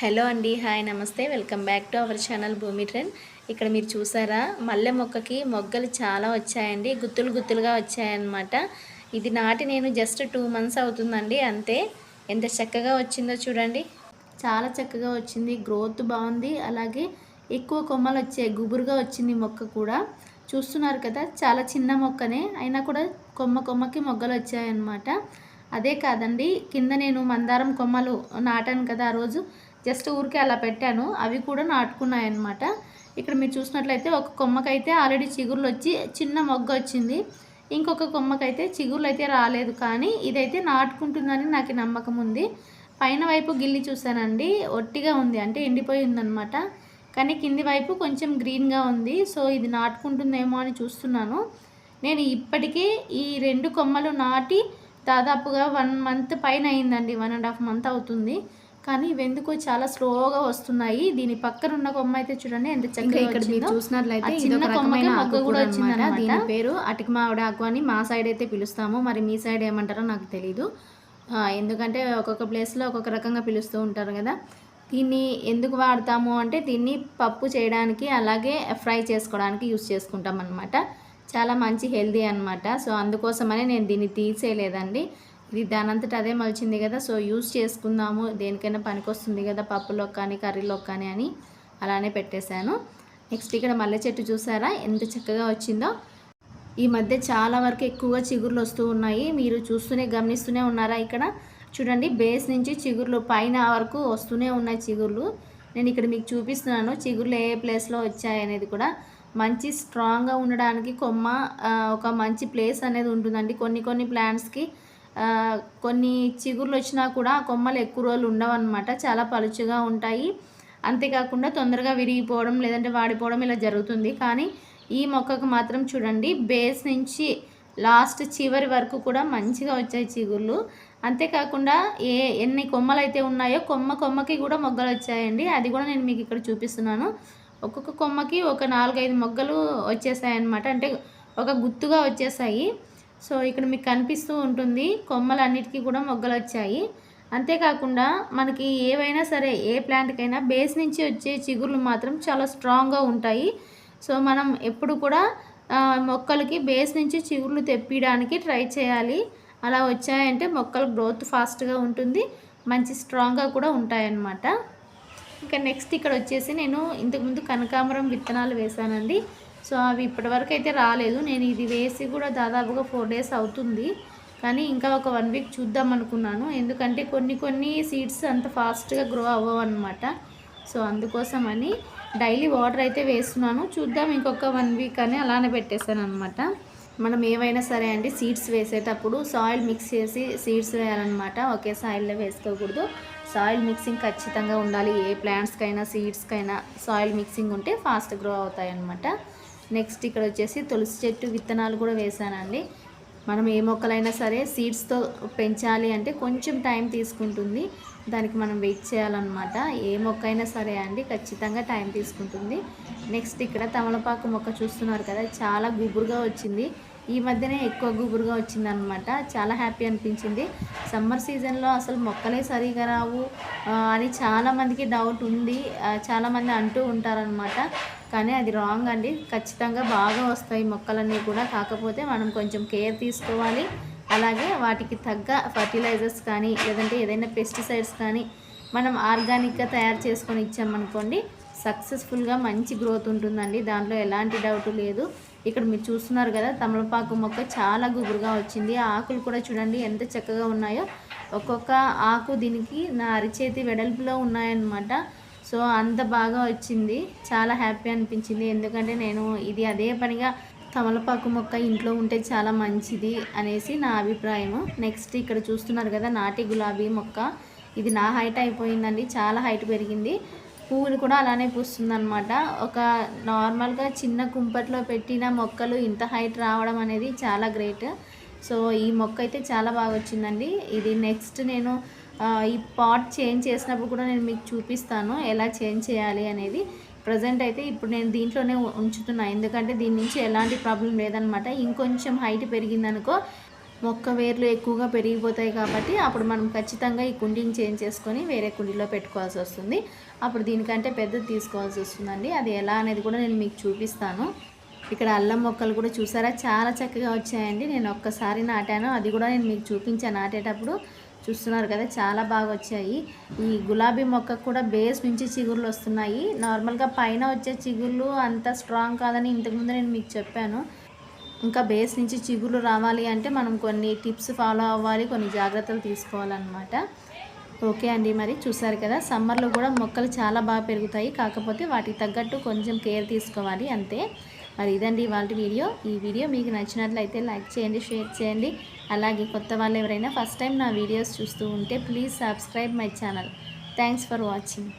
Hello అండి hi నమస్తే. Welcome back to our channel Bhoomi trend. ఇక్కడ మీరు చూసారా మల్లె మొక్కకి మొగ్గలు చాలా వచ్చాయండి గుత్తులు గుత్తులుగా వచ్చాయన్నమాట. ఇది నాటి నేను జస్ట్ టూ మంత్స్ అవుతుందండి అంతే. ఎంత చక్కగా వచ్చిందో చూడండి. చాలా చక్కగా వచ్చింది గ్రోత్ బాగుంది. అలాగే ఎక్కువ కొమ్మలు వచ్చాయి గుబురుగా వచ్చింది మొక్క కూడా. చూస్తున్నారు కదా చాలా చిన్న మొక్కనే అయినా కూడా కొమ్మ కొమ్మకి మొగ్గలు వచ్చాయన్నమాట. అదే కాదండి కింద నేను మందారం కొమ్మలు నాటాను కదా ఆ రోజు. జస్ట్ ఊరికే అలా పెట్టాను. అవి కూడా నాటుకున్నాయన్నమాట. ఇక్కడ మీరు చూసినట్లయితే ఒక కొమ్మకైతే ఆల్రెడీ చిగుర్లు వచ్చి చిన్న మొగ్గ వచ్చింది ఇంకొక కొమ్మకైతే చిగుర్లు అయితే రాలేదు. కానీ ఇదైతే నాటుకుంటుందని నాకు నమ్మకం ఉంది. పైన వైపు గిల్లి చూసానండి ఒట్టిగా ఉంది. అంటే ఎండిపోయి ఉందన్నమాట. కానీ కింది వైపు కొంచెం గ్రీన్గా ఉంది. సో ఇది నాటుకుంటుందేమో అని చూస్తున్నాను. నేను ఇప్పటికే ఈ రెండు కొమ్మలు నాటి దాదాపుగా వన్ మంత్ పైన అయిందండి. వన్ అండ్ హాఫ్ మంత్ అవుతుంది. కానీ ఇవెందుకో చాలా స్లోగా వస్తున్నాయి. దీని పక్కన ఉన్న కొమ్మ అయితే చూడండి ఎంత చక్కగా ఇక్కడ మీరు. చూసినట్లయితే చిన్న కొమ్మకి మొగ్గ కూడా కూడా వచ్చింది వచ్చిందన్నమాట. అన్నమాట. దీని పేరు అటికి ఆకు అని మా సైడ్ అయితే పిలుస్తాము. మరి మీ సైడ్ ఏమంటారో నాకు తెలీదు. ఎందుకంటే ఒక్కొక్క ప్లేస్లో ఒక్కొక్క రకంగా పిలుస్తూ ఉంటారు కదా. దీన్ని ఎందుకు వాడతాము అంటే దీన్ని పప్పు చేయడానికి అలాగే ఫ్రై చేసుకోవడానికి యూస్ చేసుకుంటాం అనమాట చాలా మంచి హెల్దీ అన్నమాట. సో అందుకోసమనే నేను దీన్ని తీసేయలేదండి. ఇది దానంతట అదే మలిచింది కదా సో యూజ్ చేసుకుందాము దేనికైనా పనికొస్తుంది కదా పప్పులో కానీ కర్రీలో కానీ అని అలానే పెట్టేశాను. నెక్స్ట్ ఇక్కడ మల్లె చెట్టు చూసారా ఎంత చక్కగా వచ్చిందో. ఈ మధ్య చాలా వరకు ఎక్కువగా చిగుర్లు వస్తూ ఉన్నాయి మీరు చూస్తూనే గమనిస్తూనే ఉన్నారా ఇక్కడ. చూడండి బేస్ నుంచి చిగుర్లు పైన వరకు వస్తూనే ఉన్నాయి చిగుర్లు. నేను ఇక్కడ మీకు చూపిస్తున్నాను చిగుర్లు ఏ ప్లేస్లో వచ్చాయి అనేది కూడా. మంచి స్ట్రాంగ్గా ఉండడానికి కొమ్మ ఒక మంచి ప్లేస్ అనేది ఉంటుందండి. కొన్ని కొన్ని ప్లాంట్స్కి కొన్ని చిగుర్లు వచ్చినా కూడా ఆ కొమ్మలు ఎక్కువ రోజులు ఉండవన్నమాట. చాలా పలుచగా ఉంటాయి. అంతేకాకుండా తొందరగా విరిగిపోవడం లేదంటే వాడిపోవడం ఇలా జరుగుతుంది. కానీ ఈ మొక్కకు మాత్రం చూడండి బేస్ నుంచి లాస్ట్ చివరి వరకు కూడా మంచిగా వచ్చాయి చిగుర్లు. అంతేకాకుండా ఏ ఎన్ని కొమ్మలు అయితే ఉన్నాయో కొమ్మ కొమ్మకి కూడా మొగ్గలు వచ్చాయండి. అది కూడా నేను మీకు ఇక్కడ చూపిస్తున్నాను. ఒక్కొక్క కొమ్మకి ఒక నాలుగైదు మొగ్గలు వచ్చేసాయి అన్నమాట అంటే ఒక గుత్తుగా వచ్చేసాయి. సో ఇక్కడ మీకు కనిపిస్తూ ఉంటుంది కొమ్మలన్నిటికీ కూడా మొగ్గలు వచ్చాయి అంతేకాకుండా మనకి ఏవైనా సరే ఏ ప్లాంట్కైనా బేస్ నుంచి వచ్చే చిగుర్లు మాత్రం చాలా స్ట్రాంగ్గా ఉంటాయి. సో మనం ఎప్పుడు కూడా మొక్కలకి బేస్ నుంచి చిగుర్లు తెప్పించడానికి ట్రై చేయాలి. అలా వచ్చాయంటే మొక్కల గ్రోత్ ఫాస్ట్గా ఉంటుంది మంచి స్ట్రాంగ్గా కూడా ఉంటాయన్నమాట. ఇంకా నెక్స్ట్ ఇక్కడ వచ్చేసి నేను ఇంతకుముందు కనకాంబరం విత్తనాలు వేశానండి. సో అవి ఇప్పటివరకు అయితే రాలేదు. నేను ఇది వేసి కూడా దాదాపుగా ఫోర్ డేస్ అవుతుంది. కానీ ఇంకా ఒక వన్ వీక్ చూద్దాం అనుకున్నాను. ఎందుకంటే కొన్ని కొన్ని సీడ్స్ అంత ఫాస్ట్గా గ్రో అవ్వవు అనమాట సో అందుకోసమని డైలీ వాటర్ అయితే వేస్తున్నాను. చూద్దాం ఇంకొక వన్ వీక్ అని అలానే పెట్టేశాను అనమాట మనం ఏవైనా సరే అండి సీడ్స్ వేసేటప్పుడు సాయిల్ మిక్స్ చేసి సీడ్స్ వేయాలన్నమాట. ఒకే సాయిల్లో వేసుకోకూడదు. సాయిల్ మిక్సింగ్ ఖచ్చితంగా ఉండాలి. ఏ ప్లాంట్స్కైనా సీడ్స్కైనా సాయిల్ మిక్సింగ్ ఉంటే ఫాస్ట్ గ్రో అవుతాయి అన్నమాట నెక్స్ట్ ఇక్కడ వచ్చేసి తులసి చెట్టు విత్తనాలు కూడా వేసానండి మనం ఏ మొక్కలైనా సరే సీడ్స్తో పెంచాలి అంటే కొంచెం టైం తీసుకుంటుంది. దానికి మనం వెయిట్ చేయాలన్నమాట. ఏ మొక్క అయినా సరే అండి ఖచ్చితంగా టైం తీసుకుంటుంది. నెక్స్ట్ ఇక్కడ తమలపాకు మొక్క చూస్తున్నారు కదా చాలా గుబురుగా వచ్చింది. ఈ మధ్యనే ఎక్కువ గుబురుగా వచ్చిందనమాట చాలా హ్యాపీ అనిపించింది. సమ్మర్ సీజన్లో అసలు మొక్కలే సరిగా రావు అని చాలామందికి డౌట్ ఉంది. చాలామంది అంటూ ఉంటారనమాట కానీ అది రాంగ్ అండి. ఖచ్చితంగా బాగా వస్తాయి మొక్కలన్నీ కూడా. కాకపోతే మనం కొంచెం కేర్ తీసుకోవాలి. అలాగే వాటికి తగ్గ ఫర్టిలైజర్స్ కానీ లేదంటే ఏదైనా పెస్టిసైడ్స్ కానీ మనం ఆర్గానిక్గా తయారు చేసుకొని ఇచ్చామనుకోండి సక్సెస్ఫుల్గా మంచి గ్రోత్ ఉంటుందండి. దాంట్లో ఎలాంటి డౌట్ లేదు. ఇక్కడ మీరు చూస్తున్నారు కదా తమలపాకు మొక్క చాలా గుబురుగా వచ్చింది. ఆకులు కూడా చూడండి ఎంత చక్కగా ఉన్నాయో. ఒక్కొక్క ఆకు దీనికి నా అరిచేతి వెడల్పులో ఉన్నాయన్నమాట. సో అంత బాగా వచ్చింది. చాలా హ్యాపీ అనిపించింది. ఎందుకంటే నేను ఇది అదే పనిగా తమలపాకు మొక్క ఇంట్లో ఉంటే చాలా మంచిది అనేసి నా అభిప్రాయము. నెక్స్ట్ ఇక్కడ చూస్తున్నారు కదా నాటి గులాబీ మొక్క. ఇది నా హైట్ అయిపోయిందండి. చాలా హైట్ పెరిగింది. పువ్వులు కూడా అలానే పూస్తుందన్నమాట. ఒక నార్మల్గా చిన్న కుంపట్లో పెట్టిన మొక్కలు ఇంత హైట్ రావడం అనేది చాలా గ్రేట్ సో ఈ మొక్క అయితే చాలా బాగా వచ్చిందండి. ఇది నెక్స్ట్ నేను ఈ పాట్ చేంజ్ చేసినప్పుడు కూడా నేను మీకు చూపిస్తాను ఎలా చేంజ్ చేయాలి అనేది. ప్రజెంట్ అయితే ఇప్పుడు నేను దీంట్లోనే ఉంచుతున్నాను ఎందుకంటే దీని నుంచి ఎలాంటి ప్రాబ్లం లేదనమాట. ఇంకొంచెం హైట్ పెరిగిందనుకో మొక్క వేర్లు ఎక్కువగా పెరిగిపోతాయి కాబట్టి అప్పుడు మనం ఖచ్చితంగా ఈ కుండీని చేంజ్ చేసుకొని వేరే కుండీలో పెట్టుకోవాల్సి వస్తుంది. అప్పుడు దీనికంటే పెద్దది తీసుకోవాల్సి వస్తుందండి. అది ఎలా అనేది కూడా నేను మీకు చూపిస్తాను. ఇక్కడ అల్లం మొక్కలు కూడా చూసారా? చాలా చక్కగా వచ్చాయండి. నేను ఒక్కసారి నాటాను. అది కూడా నేను మీకు చూపించాను నాటేటప్పుడు చూస్తున్నారు కదా చాలా బాగా వచ్చాయి ఈ గులాబీ మొక్కకు కూడా బేస్ నుంచి చిగుర్లు వస్తున్నాయి. నార్మల్గా పైన వచ్చే చిగుర్లు అంత స్ట్రాంగ్ కాదని ఇంతకుముందు నేను మీకు చెప్పాను. ఇంకా బేస్ నుంచి చిగుర్లు రావాలి అంటే మనం కొన్ని టిప్స్ ఫాలో అవ్వాలి కొన్ని జాగ్రత్తలు తీసుకోవాలన్నమాట. ఓకే అండి మరి చూసారు కదా సమ్మర్లో కూడా మొక్కలు చాలా బాగా పెరుగుతాయి. కాకపోతే వాటికి తగ్గట్టు కొంచెం కేర్ తీసుకోవాలి అంతే. మరి ఇదండి ఇవాళ వీడియో. ఈ వీడియో మీకు నచ్చినట్లయితే లైక్ చేయండి షేర్ చేయండి. అలాగే కొత్త వాళ్ళు ఎవరైనా ఫస్ట్ టైం నా వీడియోస్ చూస్తూ ఉంటే please subscribe my channel. Thanks for watching.